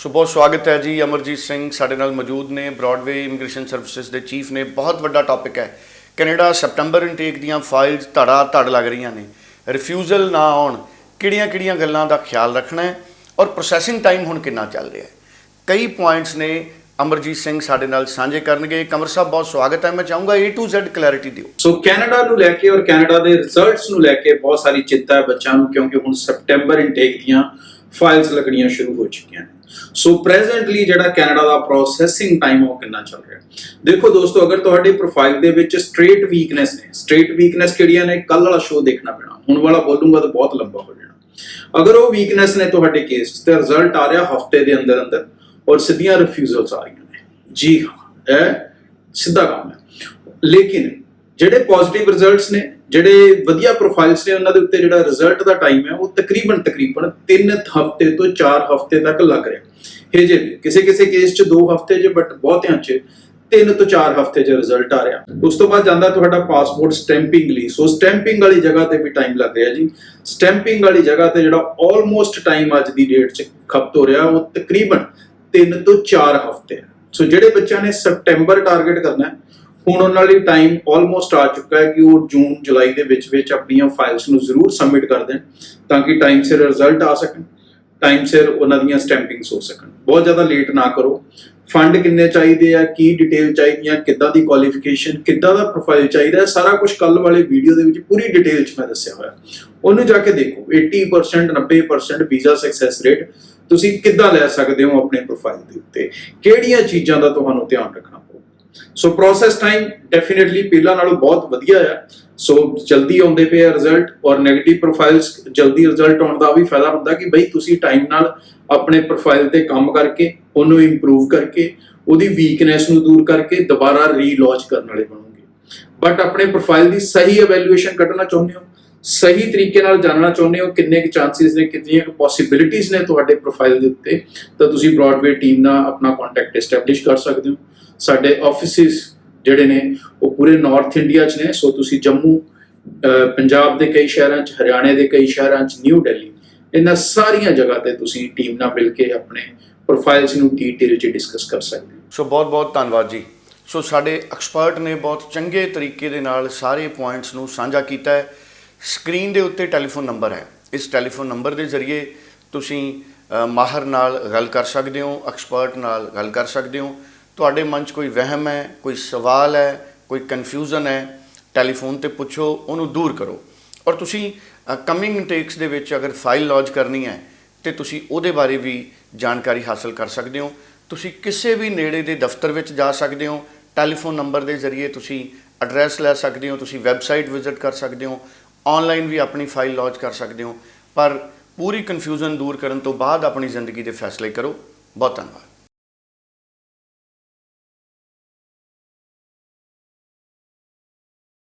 ਸੋ ਬਹੁਤ ਸਵਾਗਤ ਹੈ ਜੀ, ਅਮਰਜੀਤ ਸਿੰਘ ਸਾਡੇ ਨਾਲ ਮੌਜੂਦ ਨੇ ਬ੍ਰੌਡਵੇ ਇਮੀਗ੍ਰੇਸ਼ਨ ਸਰਵਿਸਿਜ਼ ਦੇ ਚੀਫ ਨੇ, ਬਹੁਤ ਵੱਡਾ ਟੌਪਿਕ ਹੈ। ਕੈਨੇਡਾ ਸਪਟੰਬਰ ਇਨਟੇਕ ਦੀਆਂ ਫਾਈਲਸ ਧੜਾ ਧੜ ਲੱਗ ਰਹੀਆਂ ਨੇ। ਰਿਫਿਊਜ਼ਲ ਨਾ ਆਉਣ ਕਿਹੜੀਆਂ-ਕਿਹੜੀਆਂ ਗੱਲਾਂ ਦਾ ਖਿਆਲ ਰੱਖਣਾ ਹੈ ਔਰ ਪ੍ਰੋਸੈਸਿੰਗ ਟਾਈਮ ਹੁਣ ਕਿੰਨਾ ਚੱਲ ਰਿਹਾ ਹੈ? ਕਈ ਪੁਆਇੰਟਸ ਨੇ ਅਮਰਜੀਤ ਸਿੰਘ ਸਾਡੇ ਨਾਲ ਸਾਂਝੇ ਕਰਨਗੇ। ਕਮਰ ਸਾਹਿਬ, ਬਹੁਤ ਸਵਾਗਤ ਹੈ। ਮੈਂ ਚਾਹੂੰਗਾ A to Z ਕਲੈਰਿਟੀ ਦਿਓ। ਸੋ ਕੈਨੇਡਾ ਨੂੰ ਲੈ ਕੇ ਔਰ ਕੈਨੇਡਾ ਦੇ ਰਿਜ਼ਲਟਸ ਨੂੰ ਲੈ ਕੇ ਬਹੁਤ ਸਾਰੀ ਚਿੰਤਾ ਹੈ ਬੱਚਿਆਂ ਨੂੰ, ਕਿਉਂਕਿ ਹੁਣ ਸਪਟੈਂਬਰ ਇਨਟੇਕ ਦੀਆਂ ਫਾਈਲਸ ਲੱਗਣੀਆਂ ਸ਼ੁਰੂ ਹੋ ਚੁੱਕੀਆਂ ਨੇ। ਸੋ ਪ੍ਰੈਜ਼ੈਂਟਲੀ ਜਿਹੜਾ ਕੈਨੇਡਾ ਦਾ ਪ੍ਰੋਸੈਸਿੰਗ ਟਾਈਮ ਉਹ ਕਿੰਨਾ ਚੱਲ ਰਿਹਾ? ਦੇਖੋ ਦੋਸਤੋ, ਅਗਰ ਤੁਹਾਡੀ ਪ੍ਰੋਫਾਈਲ ਦੇ ਵਿੱਚ ਸਟ੍ਰੇਟ ਵੀਕਨੈਸ ਨੇ ਸਟ੍ਰੇਟ ਵੀਕਨੈਸ ਕਿਹੜੀਆਂ ਨੇ? ਕੱਲ ਵਾਲਾ ਸ਼ੋਅ ਦੇਖਣਾ ਪੈਣਾ। ਹੁਣ ਵਾਲਾ ਬੋਲੂੰਗਾ ਤਾਂ ਬਹੁਤ ਲੰਬਾ ਹੋ ਜਾਣਾ। ਅਗਰ ਉਹ ਵੀਕਨੈਸ ਨੇ ਤੁਹਾਡੇ ਕੇਸ 'ਚ, ਤੇ ਰਿਜ਼ਲਟ ਆ ਰਿਹਾ ਹਫ਼ਤੇ ਦੇ ਅੰਦਰ ਅੰਦਰ ਔਰ ਸਿੱਧੀਆਂ ਰਿਫਿਊਜ਼ਲਸ ਆ ਰਹੀਆਂ ਨੇ। ਜੀ ਹਾਂ, ਇਹ ਸਿੱਧਾ ਕੰਮ ਹੈ। ਲੇਕਿਨ ਜਿਹੜੇ ਪੋਜ਼ਿਟਿਵ ਰਿਜ਼ਲਟਸ ਨੇ ਜਿਹੜੇ ਵਧੀਆ ਪ੍ਰੋਫਾਈਲਸ ਨੇ, ਉਹਨਾਂ ਦੇ ਉੱਤੇ ਜਿਹੜਾ ਰਿਜ਼ਲਟ ਦਾ ਟਾਈਮ ਹੈ, ਉਹ ਤਕਰੀਬਨ ਤਕਰੀਬਨ 3 ਹਫ਼ਤੇ ਤੋਂ 4 ਹਫ਼ਤੇ ਤੱਕ ਲੱਗ ਰਿਹਾ। ਹੈ ਜੇ ਕਿਸੇ ਕਿਸੇ ਕੇਸ 'ਚ 2 ਹਫ਼ਤੇ 'ਚ ਬਟ ਬਹੁਤਿਆਂ 'ਚ 3 ਤੋਂ 4 ਹਫ਼ਤੇ 'ਚ ਰਿਜ਼ਲਟ ਆ ਰਿਹਾ। ਉਸ ਤੋਂ ਬਾਅਦ ਜਾਂਦਾ ਤੁਹਾਡਾ ਪਾਸਪੋਰਟ ਸਟੈਂਪਿੰਗ ਲਈ। ਸੋ ਸਟੈਂਪਿੰਗ ਵਾਲੀ ਜਗ੍ਹਾ ਤੇ ਵੀ ਟਾਈਮ ਲੱਗ ਰਿਹਾ ਜੀ। ਸਟੈਂਪਿੰਗ ਵਾਲੀ ਜਗ੍ਹਾ ਤੇ ਜਿਹੜਾ ਆਲਮੋਸਟ ਟਾਈਮ ਅੱਜ ਦੀ ਡੇਟ 'ਚ ਖਪਤ ਹੋ ਰਿਹਾ, ਉਹ ਤਕਰੀਬਨ 3 ਤੋਂ 4 ਹਫ਼ਤੇ ਸੋ ਜਿਹੜੇ ਬੱਚਿਆਂ ਨੇ ਸਪਟੈਂਬਰ ਟਾਰਗੇਟ ਕਰਨਾ ਹੈ ਹੁਣ ਉਹਨਾਂ ਲਈ ਟਾਈਮ ਆਲਮੋਸਟ ਆ ਚੁੱਕਾ ਹੈ ਕਿ ਉਹ ਜੂਨ, ਜੁਲਾਈ ਦੇ ਵਿੱਚ ਵਿੱਚ ਆਪਣੀਆਂ ਫਾਈਲਸ ਨੂੰ ਜ਼ਰੂਰ ਸਬਮਿਟ ਕਰ ਦੇਣ ਤਾਂ ਕਿ ਟਾਈਮ ਸਿਰ ਰਿਜ਼ਲਟ ਆ ਸਕਣ ਟਾਈਮ ਸਿਰ ਉਹਨਾਂ ਦੀਆਂ ਸਟੈਂਪਿੰਗਸ ਹੋ ਸਕਣ। ਬਹੁਤ ਜ਼ਿਆਦਾ ਲੇਟ ਨਾ ਕਰੋ। ਫੰਡ ਕਿੰਨੇ ਚਾਹੀਦੇ ਆ, ਕੀ ਡਿਟੇਲ ਚਾਹੀਦੀਆਂ ਕਿੱਦਾਂ ਦੀ ਕੁਆਲੀਫਿਕੇਸ਼ਨ ਕਿੱਦਾਂ ਦਾ ਪ੍ਰੋਫਾਈਲ ਚਾਹੀਦਾ ਸਾਰਾ ਕੁਝ ਕੱਲ ਵਾਲੇ ਵੀਡੀਓ ਦੇ ਵਿੱਚ ਪੂਰੀ ਡਿਟੇਲ 'ਚ ਮੈਂ ਦੱਸਿਆ ਹੋਇਆ। ਉਹਨੂੰ ਜਾ ਕੇ ਦੇਖੋ 80% 90% ਵੀਜ਼ਾ ਸਕਸੈਸ ਰੇਟ ਤੁਸੀਂ ਕਿੱਦਾਂ ਲੈ ਸਕਦੇ ਹੋ ਆਪਣੇ ਪ੍ਰੋਫਾਈਲ ਦੇ ਉੱਤੇ? ਕਿਹੜੀਆਂ ਚੀਜ਼ਾਂ ਦਾ ਤੁਹਾਨੂੰ ਧਿਆਨ ਰੱਖਣਾ ਸੋ ਪ੍ਰੋਸੈਸ ਟਾਈਮ ਡੈਫੀਨਿਟਲੀ ਪਹਿਲਾਂ ਨਾਲੋਂ ਬਹੁਤ ਵਧੀਆ ਆ। ਸੋ ਜਲਦੀ ਆਉਂਦੇ ਪਏ ਆ ਰਿਜ਼ਲਟ ਔਰ 네ਗੇਟਿਵ ਪ੍ਰੋਫਾਈਲਸ ਜਲਦੀ ਰਿਜ਼ਲਟ ਆਉਣ ਦਾ ਵੀ ਫਾਇਦਾ ਹੁੰਦਾ ਕਿ ਬਈ ਤੁਸੀਂ ਟਾਈਮ ਨਾਲ ਆਪਣੇ ਪ੍ਰੋਫਾਈਲ ਤੇ ਕੰਮ ਕਰਕੇ, ਉਹਨੂੰ ਇੰਪਰੂਵ ਕਰਕੇ, ਉਹਦੀ ਵੀਕਨੈਸ ਨੂੰ ਦੂਰ ਕਰਕੇ ਦੁਬਾਰਾ ਰੀਲੌਂਚ ਕਰਨ ਵਾਲੇ ਬਣੋਗੇ। ਬਟ ਆਪਣੇ ਪ੍ਰੋਫਾਈਲ ਦੀ ਸਹੀ ਇਵੈਲੂਏਸ਼ਨ ਕੱਢਣਾ ਚਾਹੁੰਦੇ ਹੋ? ਸਹੀ ਤਰੀਕੇ ਨਾਲ ਜਾਣਨਾ ਚਾਹੁੰਦੇ ਹੋ? ਕਿੰਨੇ ਕੁ ਚਾਂਸਸ ਨੇ? ਕਿੰਨੀਆਂ ਕੁ ਪੋਸਿਬਿਲਿਟੀਆਂ ਨੇ ਤੁਹਾਡੇ ਪ੍ਰੋਫਾਈਲ ਦੇ ਉੱਤੇ? ਤਾਂ ਤੁਸੀਂ ਬ੍ਰੌਡਵੇ ਟੀਮ ਨਾਲ ਆਪਣਾ ਕੰਟੈਕਟ ਐਸਟੈਬਲਿਸ਼ ਕਰ ਸਕਦੇ ਹੋ। ਸਾਡੇ ਆਫਿਸਿਸ ਜਿਹੜੇ ਨੇ, ਉਹ ਪੂਰੇ ਨਾਰਥ ਇੰਡੀਆ 'ਚ ਨੇ। ਸੋ ਤੁਸੀਂ ਜੰਮੂ ਪੰਜਾਬ ਦੇ ਕਈ ਸ਼ਹਿਰਾਂ 'ਚ, ਹਰਿਆਣੇ ਦੇ ਕਈ ਸ਼ਹਿਰਾਂ 'ਚ ਨਿਊ ਦਿੱਲੀ ਇਹਨਾਂ ਸਾਰੀਆਂ ਜਗ੍ਹਾ ਤੇ ਤੁਸੀਂ ਟੀਮ ਨਾਲ ਮਿਲ ਕੇ ਆਪਣੇ ਪ੍ਰੋਫਾਈਲਸ ਨੂੰ ਡੀਟੇਲ 'ਚ ਡਿਸਕਸ ਕਰ ਸਕਦੇ ਹੋ। ਸੋ ਬਹੁਤ ਬਹੁਤ ਧੰਨਵਾਦ ਜੀ। ਸੋ ਸਾਡੇ ਐਕਸਪਰਟ ਨੇ ਬਹੁਤ ਚੰਗੇ ਤਰੀਕੇ ਦੇ ਨਾਲ ਸਾਰੇ ਪੁਆਇੰਟਸ ਨੂੰ ਸਾਂਝਾ ਕੀਤਾ ਹੈ। ਸਕਰੀਨ ਦੇ ਉੱਤੇ ਟੈਲੀਫੋਨ ਨੰਬਰ ਹੈ। ਇਸ ਟੈਲੀਫੋਨ ਨੰਬਰ ਦੇ ਜ਼ਰੀਏ ਤੁਸੀਂ ਮਾਹਰ ਨਾਲ ਗੱਲ ਕਰ ਸਕਦੇ ਹੋ, ਐਕਸਪਰਟ ਨਾਲ ਗੱਲ ਕਰ ਸਕਦੇ ਹੋ। ਤੁਹਾਡੇ ਮਨ 'ਚ ਕੋਈ ਵਹਿਮ ਹੈ, ਕੋਈ ਸਵਾਲ ਹੈ, ਕੋਈ ਕਨਫਿਊਜ਼ਨ ਹੈ, ਟੈਲੀਫੋਨ ਤੇ ਪੁੱਛੋ, ਉਹਨੂੰ ਦੂਰ ਕਰੋ। ਔਰ ਤੁਸੀਂ ਕਮਿੰਗ ਇਨਟੇਕਸ ਦੇ ਵਿੱਚ ਅਗਰ ਫਾਈਲ ਲੌਂਚ ਕਰਨੀ ਹੈ, ਤੇ ਤੁਸੀਂ ਉਹਦੇ ਬਾਰੇ ਵੀ ਜਾਣਕਾਰੀ ਹਾਸਲ ਕਰ ਸਕਦੇ ਹੋ। ਤੁਸੀਂ ਕਿਸੇ ਵੀ ਨੇੜੇ ਦੇ ਦਫ਼ਤਰ ਵਿੱਚ ਜਾ ਸਕਦੇ ਹੋ। ਟੈਲੀਫੋਨ ਨੰਬਰ ਦੇ ਜ਼ਰੀਏ ਤੁਸੀਂ ਐਡਰੈਸ ਲੈ ਸਕਦੇ ਹੋ, ਤੁਸੀਂ ਵੈਬਸਾਈਟ ਵਿਜ਼ਿਟ ਕਰ ਸਕਦੇ ਹੋ। ਆਨਲਾਈਨ ਵੀ ਆਪਣੀ ਫਾਈਲ ਲੌਂਚ ਕਰ ਸਕਦੇ ਹੋ। ਪਰ ਪੂਰੀ ਕਨਫਿਊਜ਼ਨ ਦੂਰ ਕਰਨ ਤੋਂ ਬਾਅਦ ਆਪਣੀ ਜ਼ਿੰਦਗੀ ਦੇ ਫੈਸਲੇ ਕਰੋ। ਬਹੁਤ ਧੰਨਵਾਦ।